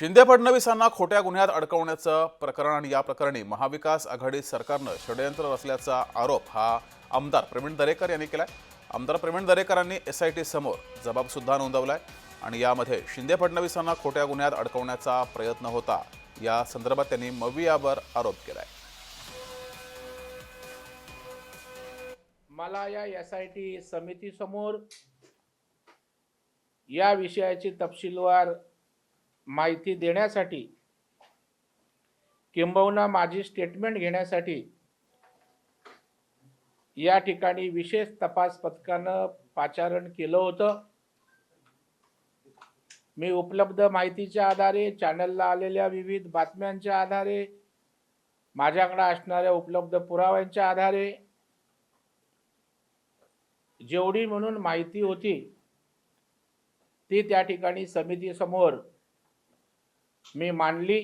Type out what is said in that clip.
शिंदे फडणवीसांना खोट्या गुन्ह्यात अडकवण्याचं प्रकरण आणि या प्रकरणी महाविकास आघाडी सरकारनं षडयंत्र रचल्याचा आरोप हा आमदार प्रवीण दरेकर यांनी केला आहे आमदार प्रवीण दरेकरांनी एस आय टी समोर जबाबसुद्धा आहे आणि यामध्ये शिंदे फडणवीसांना खोट्या गुन्ह्यात अडकवण्याचा प्रयत्न होता. या संदर्भात त्यांनी मवियावर आरोप केला आहे मला या एस आय टी समितीसमोर या विषयाची तपशीलवार माहिती देण्यासाठी किंबहुना माझी स्टेटमेंट घेण्यासाठी या ठिकाणी विशेष तपास पथकानं पाचारण केलं होतं. मी उपलब्ध माहितीच्या आधारे चॅनलला आलेल्या विविध बातम्यांच्या आधारे माझ्याकडे असणाऱ्या उपलब्ध पुराव्यांच्या आधारे जेवढी म्हणून माहिती होती ती त्या ठिकाणी समितीसमोर मी मांडली